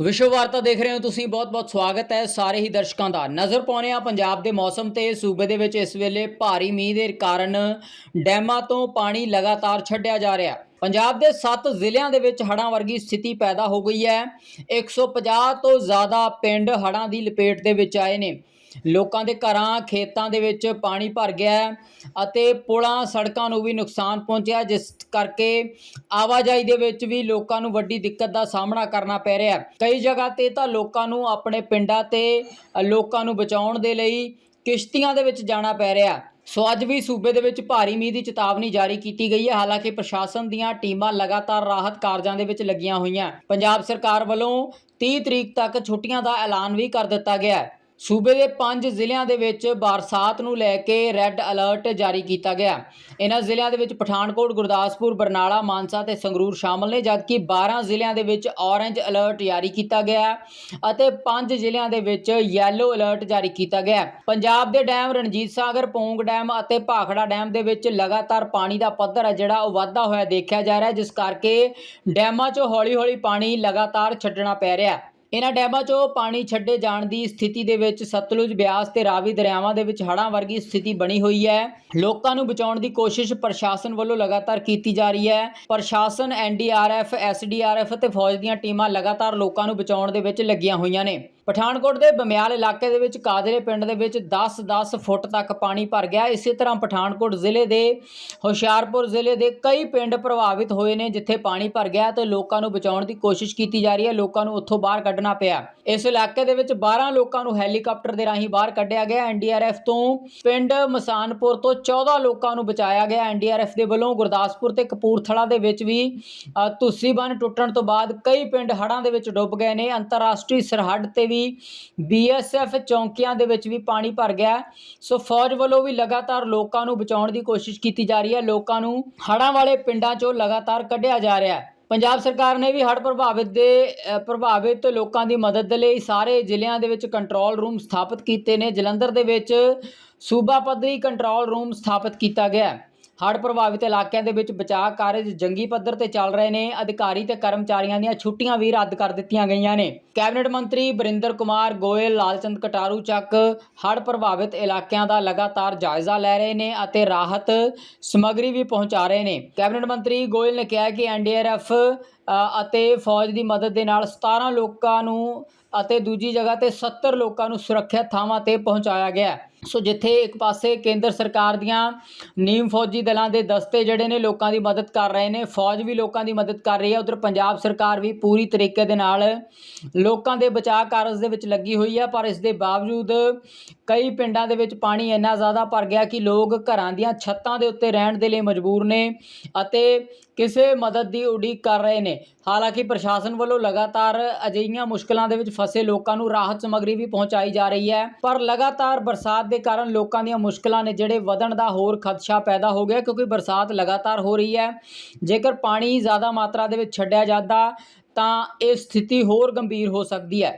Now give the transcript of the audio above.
ਵਿਸ਼ਵ ਵਾਰਤਾ ਦੇਖ ਰਹੇ ਹੋ ਤੁਸੀਂ, ਬਹੁਤ-ਬਹੁਤ ਸਵਾਗਤ ਹੈ ਸਾਰੇ ਹੀ ਦਰਸ਼ਕਾਂ ਦਾ। ਨਜ਼ਰ ਪਾਉਂਦੇ ਆ ਪੰਜਾਬ ਦੇ ਮੌਸਮ ਤੇ, ਸੂਬੇ ਦੇ ਵਿੱਚ ਇਸ ਵੇਲੇ ਭਾਰੀ ਮੀਂਹ ਦੇ ਕਾਰਨ ਡੈਮਾਂ ਤੋਂ ਪਾਣੀ ਲਗਾਤਾਰ ਛੱਡਿਆ ਜਾ ਰਿਹਾ ਹੈ। ਪੰਜਾਬ ਦੇ 7 ਜ਼ਿਲ੍ਹਿਆਂ ਦੇ ਵਿੱਚ ਹੜ੍ਹਾਂ ਵਰਗੀ ਸਥਿਤੀ ਪੈਦਾ ਹੋ ਗਈ ਹੈ। 150 ਤੋਂ ਜ਼ਿਆਦਾ ਪਿੰਡ ਹੜ੍ਹਾਂ ਦੀ ਲਪੇਟ ਦੇ ਵਿੱਚ ਆਏ ਨੇ। ਲੋਕਾਂ ਦੇ ਘਰਾਂ, ਖੇਤਾਂ ਦੇ ਵਿੱਚ ਪਾਣੀ ਭਰ ਗਿਆ ਅਤੇ ਪੁਲਾਂ, ਸੜਕਾਂ ਨੂੰ ਵੀ ਨੁਕਸਾਨ ਪਹੁੰਚਿਆ, ਜਿਸ ਕਰਕੇ ਆਵਾਜਾਈ ਦੇ ਵਿੱਚ ਵੀ ਲੋਕਾਂ ਨੂੰ ਵੱਡੀ ਦਿੱਕਤ ਦਾ ਸਾਹਮਣਾ ਕਰਨਾ ਪੈ ਰਿਹਾ ਕਈ ਜਗ੍ਹਾ ਤੇ ਤਾਂ ਲੋਕਾਂ ਨੂੰ ਆਪਣੇ ਪਿੰਡਾਂ ਤੇ ਲੋਕਾਂ ਨੂੰ ਬਚਾਉਣ ਦੇ ਲਈ ਕਿਸ਼ਤੀਆਂ ਦੇ ਵਿੱਚ ਜਾਣਾ ਪੈ ਰਿਹਾ ਸੋ ਅੱਜ ਵੀ ਸੂਬੇ ਦੇ ਵਿੱਚ ਭਾਰੀ ਮੀਂਹ ਦੀ ਚੇਤਾਵਨੀ ਜਾਰੀ ਕੀਤੀ ਗਈ ਹੈ। ਹਾਲਾਂਕਿ ਪ੍ਰਸ਼ਾਸਨ ਦੀਆਂ ਟੀਮਾਂ ਲਗਾਤਾਰ ਰਾਹਤ ਕਾਰਜਾਂ ਦੇ ਵਿੱਚ ਲੱਗੀਆਂ ਹੋਈਆਂ। ਪੰਜਾਬ ਸਰਕਾਰ ਵੱਲੋਂ 30 ਤਰੀਕ ਤੱਕ ਛੁੱਟੀਆਂ ਦਾ ਐਲਾਨ ਵੀ ਕਰ ਦਿੱਤਾ ਗਿਆ ਹੈ। ਸੂਬੇ ਦੇ 5 ਜ਼ਿਲ੍ਹਿਆਂ ਦੇ ਵਿੱਚ ਬਰਸਾਤ ਨੂੰ ਲੈ ਕੇ ਰੈੱਡ ਅਲਰਟ ਜਾਰੀ ਕੀਤਾ ਗਿਆ। ਇਹਨਾਂ ਜ਼ਿਲ੍ਹਿਆਂ ਦੇ ਵਿੱਚ ਪਠਾਨਕੋਟ, ਗੁਰਦਾਸਪੁਰ, ਬਰਨਾਲਾ, ਮਾਨਸਾ ਤੇ ਸੰਗਰੂਰ ਸ਼ਾਮਲ ਨੇ, ਜਦਕਿ 12 ਜ਼ਿਲ੍ਹਿਆਂ ਦੇ ਵਿੱਚ ਔਰੇਂਜ ਅਲਰਟ ਜਾਰੀ ਕੀਤਾ ਗਿਆ ਅਤੇ 5 ਜ਼ਿਲ੍ਹਿਆਂ ਦੇ ਵਿੱਚ ਯੈਲੋ ਅਲਰਟ ਜਾਰੀ ਕੀਤਾ ਗਿਆ। ਪੰਜਾਬ ਦੇ ਡੈਮ ਰਣਜੀਤ ਸਾਗਰ, ਪੌਂਗ ਡੈਮ ਅਤੇ ਭਾਖੜਾ ਡੈਮ ਦੇ ਵਿੱਚ ਲਗਾਤਾਰ ਪਾਣੀ ਦਾ ਪੱਧਰ ਹੈ, ਜਿਹੜਾ ਉਹ ਵਾਧਾ ਹੋਇਆ ਦੇਖਿਆ ਜਾ ਰਿਹਾ ਜਿਸ ਕਰਕੇ ਡੈਮਾਂ 'ਚੋਂ ਹੌਲੀ-ਹੌਲੀ ਪਾਣੀ ਲਗਾਤਾਰ ਛੱਡਣਾ ਪੈ ਰਿਹਾ ਇਹਨਾਂ ਡੈਮਾਂ 'ਚੋਂ ਪਾਣੀ ਛੱਡੇ ਜਾਣ ਦੀ ਸਥਿਤੀ ਦੇ ਵਿੱਚ ਸਤਲੁਜ ਬਿਆਸ ਤੇ ਰਾਵੀ ਦਰਿਆਵਾਂ ਦੇ ਵਿੱਚ ਹੜ੍ਹਾਂ ਵਰਗੀ ਸਥਿਤੀ ਬਣੀ ਹੋਈ ਹੈ। ਲੋਕਾਂ ਨੂੰ ਬਚਾਉਣ ਦੀ ਕੋਸ਼ਿਸ਼ ਪ੍ਰਸ਼ਾਸਨ ਵੱਲੋਂ ਲਗਾਤਾਰ ਕੀਤੀ ਜਾ ਰਹੀ ਹੈ। ਪ੍ਰਸ਼ਾਸਨ ਐਨਡੀਆਰਐਫ ਐਸਡੀਆਰਐਫ ਤੇ ਫੌਜ ਦੀਆਂ ਟੀਮਾਂ ਲਗਾਤਾਰ ਲੋਕਾਂ ਨੂੰ ਬਚਾਉਣ ਦੇ ਵਿੱਚ ਲੱਗੀਆਂ ਹੋਈਆਂ ਨੇ। ਪਠਾਨਕੋਟ ਦੇ ਬਮਿਆਲ ਇਲਾਕੇ ਦੇ ਵਿੱਚ ਕਾਦਰੇ ਪਿੰਡ ਦੇ ਵਿੱਚ 10-10 ਫੁੱਟ ਤੱਕ ਪਾਣੀ ਭਰ ਗਿਆ। ਇਸੇ ਤਰ੍ਹਾਂ ਪਠਾਨਕੋਟ ਜ਼ਿਲ੍ਹੇ ਦੇ ਹੁਸ਼ਿਆਰਪੁਰ ਜ਼ਿਲ੍ਹੇ ਦੇ ਕਈ ਪਿੰਡ ਪ੍ਰਭਾਵਿਤ ਹੋਏ ਨੇ ਜਿੱਥੇ ਪਾਣੀ ਭਰ ਗਿਆ ਤੇ ਲੋਕਾਂ ਨੂੰ ਬਚਾਉਣ ਦੀ ਕੋਸ਼ਿਸ਼ ਕੀਤੀ ਜਾ ਰਹੀ ਹੈ। ਲੋਕਾਂ ਨੂੰ ਉੱਥੋਂ ਬਾਹਰ ਕੱਢਣਾ ਪਿਆ। ਇਸ ਇਲਾਕੇ ਦੇ ਵਿੱਚ 12 ਲੋਕਾਂ ਨੂੰ ਹੈਲੀਕਾਪਟਰ ਦੇ ਰਾਹੀਂ ਬਾਹਰ ਕੱਢਿਆ ਗਿਆ। ਐਨਡੀਆਰਐਫ ਤੋਂ ਪਿੰਡ ਮਸਾਨਪੁਰ ਤੋਂ 14 ਲੋਕਾਂ ਨੂੰ ਬਚਾਇਆ ਗਿਆ। ਐਨਡੀਆਰਐਫ ਦੇ ਵੱਲੋਂ ਗੁਰਦਾਸਪੁਰ ਤੇ ਕਪੂਰਥਲਾ ਦੇ ਵਿੱਚ ਵੀ ਧੁੱਸੀ ਬੰਨ ਟੁੱਟਣ ਤੋਂ ਬਾਅਦ ਕਈ ਪਿੰਡ ਹੜ੍ਹਾਂ ਦੇ ਵਿੱਚ ਡੁੱਬ ਗਏ ਨੇ। ਅੰਤਰਰਾਸ਼ਟਰੀ ਸਰਹੱਦ ਤੇ ਵੀ ਬੀਐਸਐਫ ਚੌਂਕੀਆਂ ਦੇ ਵਿੱਚ ਵੀ ਪਾਣੀ ਭਰ ਗਿਆ ਸੋ ਫੌਜ ਵੱਲੋਂ ਵੀ ਲਗਾਤਾਰ ਲੋਕਾਂ ਨੂੰ ਬਚਾਉਣ ਦੀ ਕੋਸ਼ਿਸ਼ ਕੀਤੀ ਜਾ ਰਹੀ ਹੈ। ਲੋਕਾਂ ਨੂੰ ਹੜ੍ਹਾਂ ਵਾਲੇ ਪਿੰਡਾਂ 'ਚੋਂ ਲਗਾਤਾਰ ਕੱਢਿਆ ਜਾ ਰਿਹਾ ਹੈ। ਪੰਜਾਬ ਸਰਕਾਰ ਨੇ ਵੀ ਹੜ੍ਹ ਪ੍ਰਭਾਵਿਤ ਦੇ ਪ੍ਰਭਾਵਿਤ ਲੋਕਾਂ ਦੀ ਮਦਦ ਦੇ ਲਈ ਸਾਰੇ ਜ਼ਿਲ੍ਹਿਆਂ ਦੇ ਵਿੱਚ ਕੰਟਰੋਲ ਰੂਮ ਸਥਾਪਿਤ ਕੀਤੇ ਨੇ। ਜਲੰਧਰ ਦੇ ਵਿੱਚ ਸੂਬਾ ਪੱਧਰੀ ਕੰਟਰੋਲ ਰੂਮ ਸਥਾਪਿਤ ਕੀਤਾ ਗਿਆ ਹੜ੍ਹ ਪ੍ਰਭਾਵਿਤ ਇਲਾਕਿਆਂ ਦੇ ਵਿੱਚ ਬਚਾਅ ਕਾਰਜ ਜੰਗੀ ਪੱਧਰ ਤੇ ਚੱਲ ਰਹੇ ਨੇ। ਅਧਿਕਾਰੀ ਤੇ ਕਰਮਚਾਰੀਆਂ ਦੀਆਂ ਛੁੱਟੀਆਂ ਵੀ ਰੱਦ ਕਰ ਦਿੱਤੀਆਂ ਗਈਆਂ ਨੇ। ਕੈਬਨਿਟ ਮੰਤਰੀ ਬਰਿੰਦਰ ਕੁਮਾਰ ਗੋਇਲ, ਲਾਲਚੰਦ ਕਟਾਰੂ ਚੱਕ ਹੜ੍ਹ ਪ੍ਰਭਾਵਿਤ ਇਲਾਕਿਆਂ ਦਾ ਲਗਾਤਾਰ ਜਾਇਜ਼ਾ ਲੈ ਰਹੇ ਨੇ ਅਤੇ ਰਾਹਤ ਸਮੱਗਰੀ ਵੀ ਪਹੁੰਚਾ ਰਹੇ ਨੇ। ਕੈਬਨਿਟ ਮੰਤਰੀ ਗੋਇਲ ਨੇ ਕਿਹਾ ਕਿ ਐਨਡੀਆਰਐਫ ਅਤੇ ਫੌਜ ਦੀ ਮਦਦ ਦੇ ਨਾਲ 17 ਲੋਕਾਂ ਨੂੰ ਅਤੇ ਦੂਜੀ ਜਗ੍ਹਾ ਤੇ 70 ਲੋਕਾਂ ਨੂੰ ਸੁਰੱਖਿਅਤ ਥਾਵਾਂ ਤੇ ਪਹੁੰਚਾਇਆ ਗਿਆ ਸੋ ਜਿੱਥੇ ਇੱਕ ਪਾਸੇ ਕੇਂਦਰ ਸਰਕਾਰ ਦੀਆਂ ਨੀਮ ਫੌਜੀ ਦਲਾਂ ਦੇ ਦਸਤੇ ਜਿਹੜੇ ਨੇ ਲੋਕਾਂ ਦੀ ਮਦਦ ਕਰ ਰਹੇ ਨੇ, ਫੌਜ ਵੀ ਲੋਕਾਂ ਦੀ ਮਦਦ ਕਰ ਰਹੀ ਹੈ, ਉਧਰ ਪੰਜਾਬ ਸਰਕਾਰ ਵੀ ਪੂਰੀ ਤਰੀਕੇ ਦੇ ਨਾਲ ਲੋਕਾਂ ਦੇ ਬਚਾਅ ਕਾਰਜ ਦੇ ਵਿੱਚ ਲੱਗੀ ਹੋਈ ਹੈ, ਪਰ ਇਸ ਦੇ ਬਾਵਜੂਦ ਕਈ ਪਿੰਡਾਂ ਦੇ ਵਿੱਚ ਪਾਣੀ ਇੰਨਾ ਜ਼ਿਆਦਾ ਭਰ ਗਿਆ ਕਿ ਲੋਕ ਘਰਾਂ ਦੀਆਂ ਛੱਤਾਂ ਦੇ ਉੱਤੇ ਰਹਿਣ ਦੇ ਲਈ ਮਜਬੂਰ ਨੇ ਅਤੇ ਕਿਸੇ ਮਦਦ ਦੀ ਉਡੀਕ ਕਰ ਰਹੇ ਨੇ। ਹਾਲਾਂਕਿ ਪ੍ਰਸ਼ਾਸਨ ਵੱਲੋਂ ਲਗਾਤਾਰ ਅਜਿਹੀਆਂ ਮੁਸ਼ਕਲਾਂ ਦੇ ਵਿੱਚ ਫਸੇ ਲੋਕਾਂ ਨੂੰ ਰਾਹਤ ਸਮੱਗਰੀ ਵੀ ਪਹੁੰਚਾਈ ਜਾ ਰਹੀ ਹੈ, ਪਰ ਲਗਾਤਾਰ ਬਰਸਾਤ ਦੇ ਕਾਰਨ ਲੋਕਾਂ ਦੀਆਂ ਮੁਸ਼ਕਲਾਂ ਨੇ ਜਿਹੜੇ ਵਧਣ ਦਾ ਹੋਰ ਖਦਸ਼ਾ ਪੈਦਾ ਹੋ ਗਿਆ ਕਿਉਂਕਿ ਬਰਸਾਤ ਲਗਾਤਾਰ ਹੋ ਰਹੀ ਹੈ। ਜੇਕਰ ਪਾਣੀ ਜ਼ਿਆਦਾ ਮਾਤਰਾ ਦੇ ਵਿੱਚ ਛੱਡਿਆ ਜਾਂਦਾ ਤਾਂ ਇਹ ਸਥਿਤੀ ਹੋਰ ਗੰਭੀਰ ਹੋ ਸਕਦੀ ਹੈ।